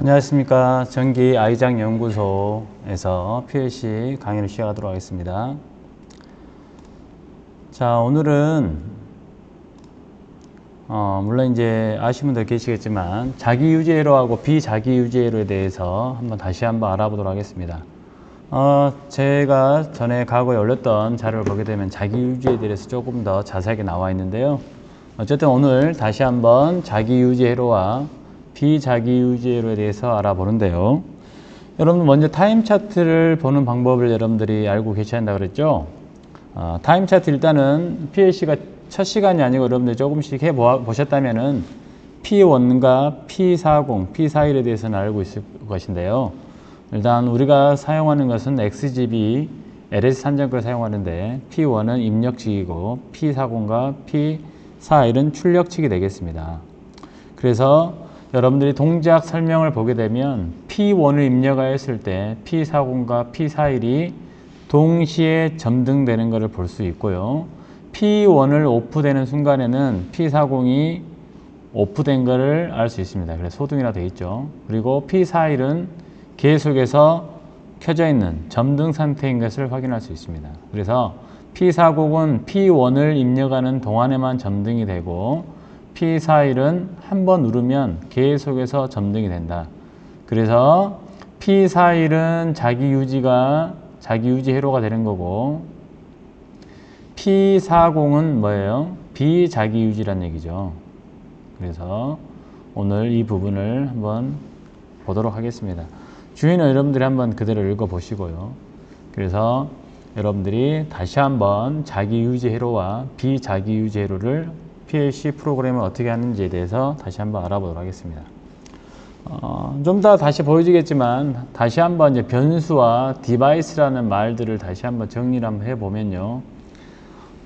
안녕하십니까. 전기 아이장 연구소에서 PLC 강의를 시작하도록 하겠습니다. 자, 오늘은, 어, 물론 이제 아시는 분들 계시겠지만, 자기 유지회로하고 비자기 유지회로에 대해서 한번 다시 한번 알아보도록 하겠습니다. 어, 제가 전에 과거에 올렸던 자료를 보게 되면 자기 유지에 대해서 조금 더 자세하게 나와 있는데요. 어쨌든 오늘 다시 한번 자기 유지회로와 비자기유지회로에 대해서 알아보는데요. 여러분 먼저 타임 차트를 보는 방법을 여러분들이 알고 계셔야 한다 그랬죠? 어, 타임 차트 일단은 PLC가 첫 시간이 아니고 여러분들 조금씩 해 보셨다면은 P1과 P40, P41에 대해서는 알고 있을 것인데요. 일단 우리가 사용하는 것은 XGB LS 산정걸 사용하는데 P1은 입력치이고 P40과 P41은 출력치이 되겠습니다. 그래서 여러분들이 동작 설명을 보게 되면 P1을 입력하였을 때 P40과 P41이 동시에 점등되는 것을 볼 수 있고요. P1을 오프되는 순간에는 P40이 오프된 것을 알 수 있습니다. 그래서 소등이라 되어 있죠. 그리고 P41은 계속해서 켜져 있는 점등 상태인 것을 확인할 수 있습니다. 그래서 P40은 P1을 입력하는 동안에만 점등이 되고 P41은 한 번 누르면 계속해서 점등이 된다. 그래서 P41은 자기 유지가 자기 유지 회로가 되는 거고 P40은 뭐예요? 비자기 유지란 얘기죠. 그래서 오늘 이 부분을 한번 보도록 하겠습니다. 주인은 여러분들이 한번 그대로 읽어 보시고요. 그래서 여러분들이 다시 한번 자기 유지 회로와 비자기 유지 회로를 PLC 프로그램을 어떻게 하는지에 대해서 다시 한번 알아보도록 하겠습니다. 어, 좀 더 다시 보여주겠지만 다시 한번 이제 변수와 디바이스라는 말들을 다시 한번 정리를 한번 해보면요.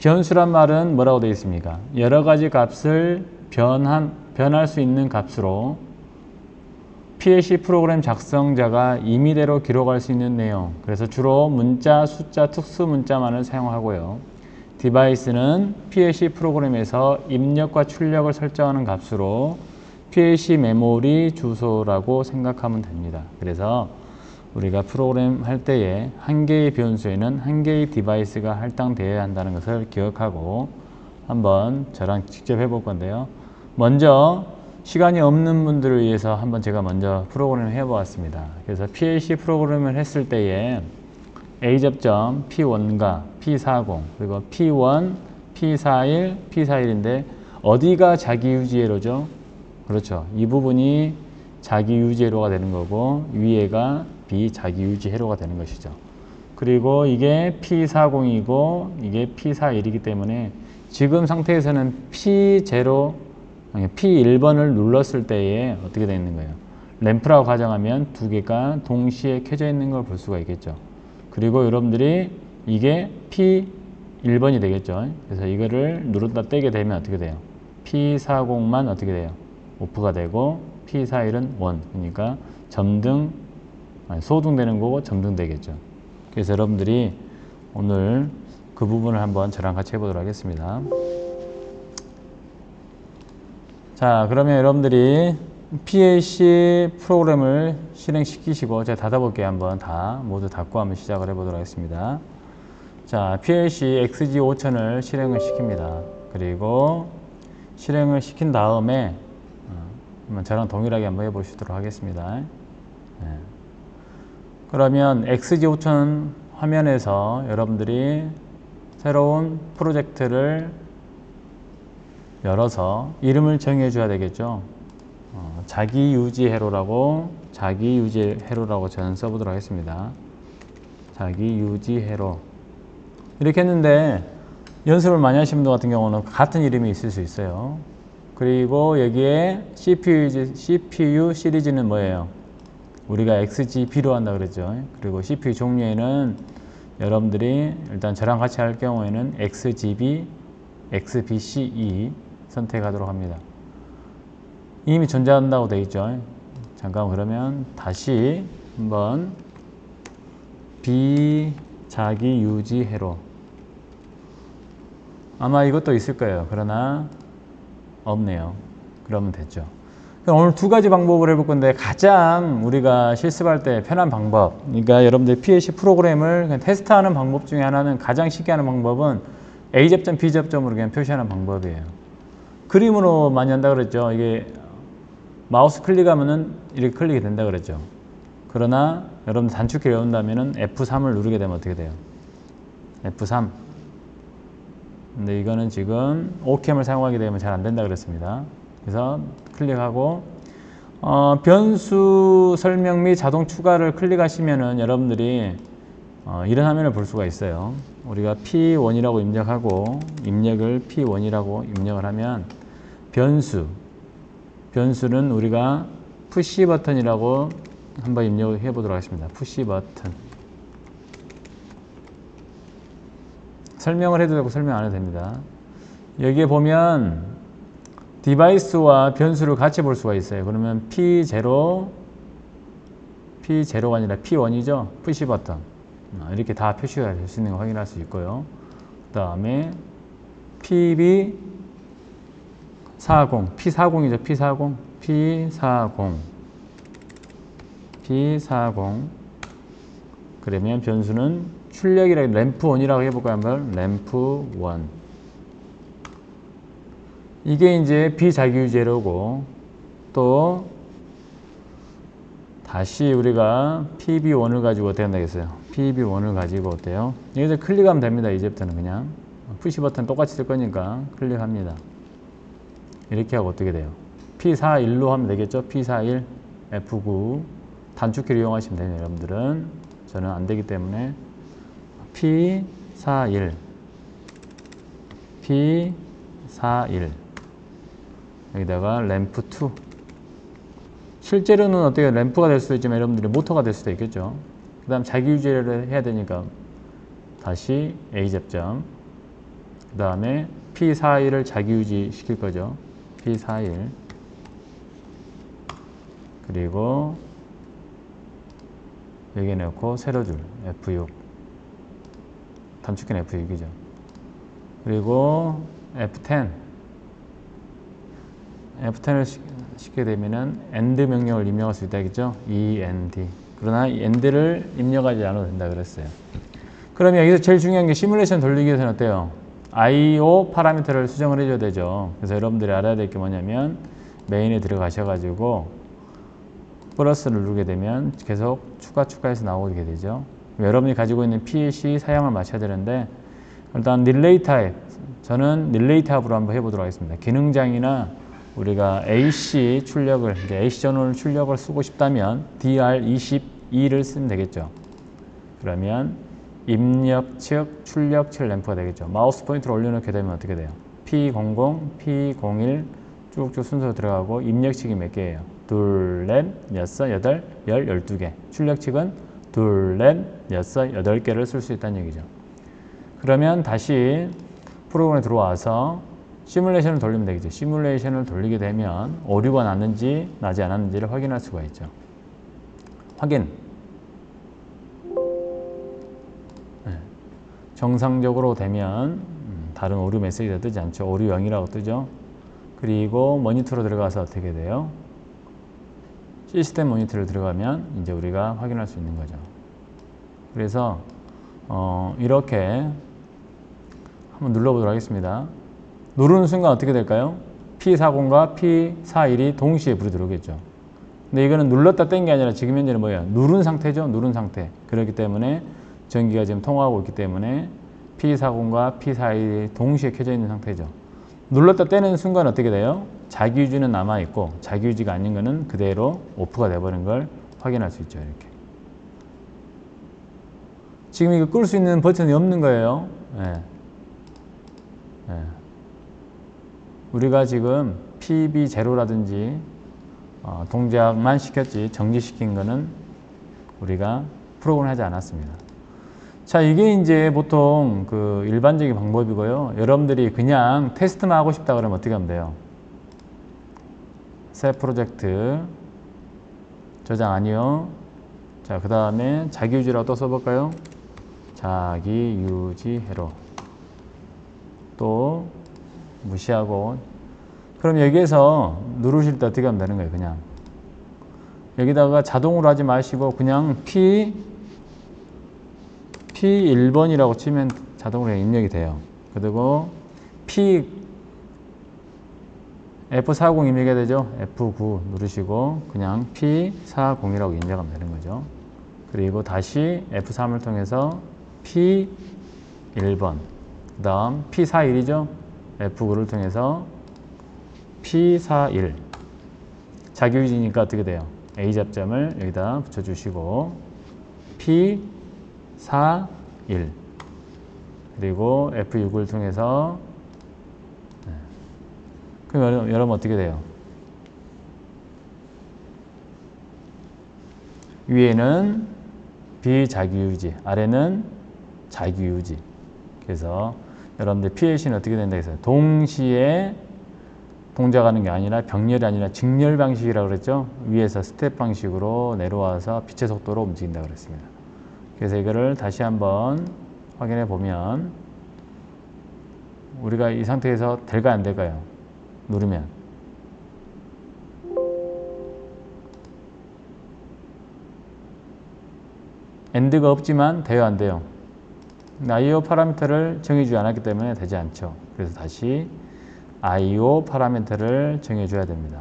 변수란 말은 뭐라고 되어 있습니까? 여러 가지 값을 변한, 변할 수 있는 값으로 PLC 프로그램 작성자가 임의대로 기록할 수 있는 내용. 그래서 주로 문자, 숫자, 특수 문자만을 사용하고요. 디바이스는 PLC 프로그램에서 입력과 출력을 설정하는 값으로 PLC 메모리 주소라고 생각하면 됩니다. 그래서 우리가 프로그램 할 때에 한 개의 변수에는 한 개의 디바이스가 할당되어야 한다는 것을 기억하고 한번 저랑 직접 해볼 건데요. 먼저 시간이 없는 분들을 위해서 한번 제가 먼저 프로그램을 해보았습니다. 그래서 PLC 프로그램을 했을 때에 A 접점 P1과 P40 그리고 P1, P41, P41인데 어디가 자기 유지회로죠? 그렇죠. 이 부분이 자기 유지회로가 되는 거고 위에가 비자기 유지회로가 되는 것이죠. 그리고 이게 P40이고 이게 P41이기 때문에 지금 상태에서는 P0 아니 P1번을 눌렀을 때에 어떻게 되어 있는 거예요? 램프라고 가정하면 두 개가 동시에 켜져 있는 걸 볼 수가 있겠죠. 그리고 여러분들이 이게 P1번이 되겠죠. 그래서 이거를 누른다 떼게 되면 어떻게 돼요? P40만 어떻게 돼요? 오프가 되고 P41은 1. 그러니까 점등, 아니, 소등되는 거고 점등되겠죠. 그래서 여러분들이 오늘 그 부분을 한번 저랑 같이 해보도록 하겠습니다. 자, 그러면 여러분들이 PLC 프로그램을 실행시키시고 제가 닫아볼게요. 한번 다 모두 닫고 한번 시작을 해보도록 하겠습니다. 자, PLC XG5000을 실행을 시킵니다. 그리고 실행을 시킨 다음에 어, 한번 저랑 동일하게 한번 해보시도록 하겠습니다. 네. 그러면 XG5000 화면에서 여러분들이 새로운 프로젝트를 열어서 이름을 정해 줘야 되겠죠. 어, 자기 유지 회로라고 자기 유지 회로라고 저는 써보도록 하겠습니다. 자기 유지 회로 이렇게 했는데 연습을 많이 하신 분들 같은 경우는 같은 이름이 있을 수 있어요. 그리고 여기에 CPU, CPU 시리즈는 뭐예요? 우리가 XGB로 한다 그랬죠. 그리고 CPU 종류에는 여러분들이 일단 저랑 같이 할 경우에는 XGB, XBCE 선택하도록 합니다. 이미 존재한다고 되어 있죠. 잠깐 그러면 다시 한번 비자기 유지 회로 아마 이것도 있을 거예요. 그러나 없네요. 그러면 됐죠. 그럼 오늘 두 가지 방법을 해볼 건데 가장 우리가 실습할 때 편한 방법 그러니까 여러분들 PLC 프로그램을 테스트하는 방법 중에 하나는 가장 쉽게 하는 방법은 A 접점, B 접점으로 그냥 표시하는 방법이에요 그림으로 많이 한다 그랬죠 이게 마우스 클릭하면은 이렇게 클릭이 된다 그랬죠 그러나 여러분 단축키 외운다면은 F3을 누르게 되면 어떻게 돼요 F3 근데 이거는 지금 오캠을 사용하게 되면 잘 안 된다 그랬습니다. 그래서 클릭하고 어, 변수 설명 및 자동 추가를 클릭하시면은 여러분들이 어, 이런 화면을 볼 수가 있어요. 우리가 P1이라고 입력하고 입력을 P1이라고 입력을 하면 변수 변수는 우리가 푸시 버튼이라고 한번 입력을 해 보도록 하겠습니다. 푸시 버튼 설명을 해도 되고 설명 안 해도 됩니다. 여기에 보면 디바이스와 변수를 같이 볼 수가 있어요. 그러면 P0, P0가 아니라 P1이죠. 푸시 버튼. 아, 이렇게 다 표시가 될 수 있는 거 확인할 수 있고요. 그 다음에 PB40, P40이죠. P40, P40, P40. 그러면 변수는 출력이라 램프 1이라고 해볼까요? 한번 램프 1. 이게 이제 비자기유제로고 또 다시 우리가 PB1을 가지고 어떻게 한다겠어요? PB1을 가지고 어때요? 여기서 클릭하면 됩니다. 이제부터는 그냥 푸시 버튼 똑같이 쓸 거니까 클릭합니다. 이렇게 하고 어떻게 돼요? P41로 하면 되겠죠? P41, F9 단축키를 이용하시면 돼요. 여러분들은. 저는 안 되기 때문에 P41. P41. 여기다가 램프 2 실제로는 어떻게 램프가 될 수도 있지만 여러분들이 모터가 될 수도 있겠죠? 그 다음 자기 유지를 해야 되니까 다시 A 접점. 그 다음에 P41을 자기 유지 시킬 거죠 P41 그리고 여기 넣고 세로 줄 F6 단축키는 F6이죠. 그리고 F10 F10을 시게 되면은 end 명령을 입력할 수 있다겠죠. end 그러나 이 end를 입력하지 않아도 된다 그랬어요. 그러면 여기서 제일 중요한 게 시뮬레이션 돌리기 위해서는 어때요? IO 파라미터를 수정을 해줘야 되죠. 그래서 여러분들이 알아야 될 게 뭐냐면 메인에 들어가셔가지고 플러스를 누르게 되면 계속 추가 추가해서 나오게 되죠. 여러분이 가지고 있는 PLC 사양을 맞춰야 되는데 일단 릴레이 타입 저는 릴레이 타입으로 한번 해보도록 하겠습니다. 기능장이나 우리가 AC 출력을 이제 AC 전원 출력을 쓰고 싶다면 DR22를 쓰면 되겠죠. 그러면 입력 측 출력 측 램프가 되겠죠. 마우스 포인트를 올려놓게 되면 어떻게 돼요? P00, P01 쭉쭉 순서로 들어가고 입력 측이 몇 개예요? 둘, 넷, 여섯, 여덟, 열, 열두 개. 출력 측은 둘, 넷, 여섯, 여덟 개를 쓸 수 있다는 얘기죠. 그러면 다시 프로그램에 들어와서 시뮬레이션을 돌리면 되겠죠. 시뮬레이션을 돌리게 되면 오류가 났는지 나지 않았는지를 확인할 수가 있죠. 확인. 정상적으로 되면 음, 다른 오류 메시지가 뜨지 않죠. 오류 0이라고 뜨죠. 그리고 모니터로 들어가서 어떻게 돼요? 시스템 모니터를 들어가면 이제 우리가 확인할 수 있는 거죠. 그래서 어, 이렇게 한번 눌러보도록 하겠습니다. 누르는 순간 어떻게 될까요? P40과 P41이 동시에 불이 들어오겠죠. 근데 이거는 눌렀다 뗀 게 아니라 지금 현재는 뭐예요? 누른 상태죠. 누른 상태. 그렇기 때문에 전기가 지금 통하고 있기 때문에 P40과 P41이 동시에 켜져 있는 상태죠. 눌렀다 떼는 순간 어떻게 돼요? 자기 유지는 남아 있고 자기 유지가 아닌 거는 그대로 오프가 돼버린 걸 확인할 수 있죠. 이렇게. 지금 이거 끌 수 있는 버튼이 없는 거예요. 예. 예. 우리가 지금 PB0라든지 어, 동작만 시켰지 정지시킨 거는 우리가 프로그램 하지 않았습니다. 자, 이게 이제 보통 그 일반적인 방법이고요. 여러분들이 그냥 테스트만 하고 싶다 그러면 어떻게 하면 돼요? 새 프로젝트 저장 아니요. 자, 그 다음에 자기유지라고 또 써볼까요? 자기유지 해로 또 무시하고 그럼 여기에서 누르실 때 어떻게 하면 되는 거예요? 그냥 여기다가 자동으로 하지 마시고 그냥 P P1번이라고 치면 자동으로 입력이 돼요. 그리고 P F40 입력해야 되죠. F9 누르시고 그냥 P40이라고 입력하면 되는 거죠. 그리고 다시 F3을 통해서 P1번 그 다음 P41이죠. F9를 통해서 P41 자기유지니까 어떻게 돼요? A 잡점을 여기다 붙여주시고 P41 그리고 F6을 통해서 네. 그럼 여러분, 여러분 어떻게 돼요? 위에는 비자기유지, 아래는 자기유지. 그래서 여러분들 PLC는 어떻게 된다 했어요? 동시에 동작하는 게 아니라 병렬이 아니라 직렬 방식이라고 그랬죠. 위에서 스텝 방식으로 내려와서 빛의 속도로 움직인다 그랬습니다. 그래서 이거를 다시 한번 확인해 보면 우리가 이 상태에서 될까 안 될까요? 누르면 엔드가 없지만 돼요 안 돼요? IO 파라미터를 정해주지 않았기 때문에 되지 않죠. 그래서 다시 IO 파라미터를 정해줘야 됩니다.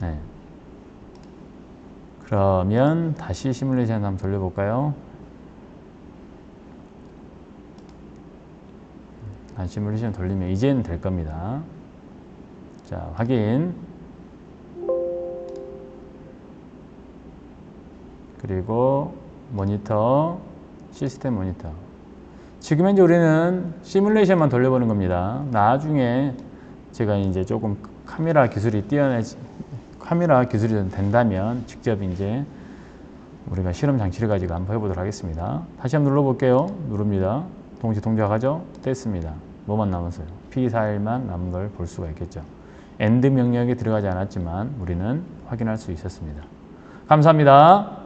네. 그러면 다시 시뮬레이션 한번 돌려볼까요? 다시 시뮬레이션 돌리면 이제는 될 겁니다. 자, 확인. 그리고 모니터, 시스템 모니터. 지금 현재 우리는 시뮬레이션만 돌려보는 겁니다. 나중에 제가 이제 조금 카메라 기술이 뛰어나지, 카메라 기술이 좀 된다면 직접 이제 우리가 실험 장치를 가지고 한번 해보도록 하겠습니다. 다시 한번 눌러볼게요. 누릅니다. 동시 동작하죠? 됐습니다. 뭐만 남았어요? P41만 남은 걸 볼 수가 있겠죠. 엔드 명령이 들어가지 않았지만 우리는 확인할 수 있었습니다. 감사합니다.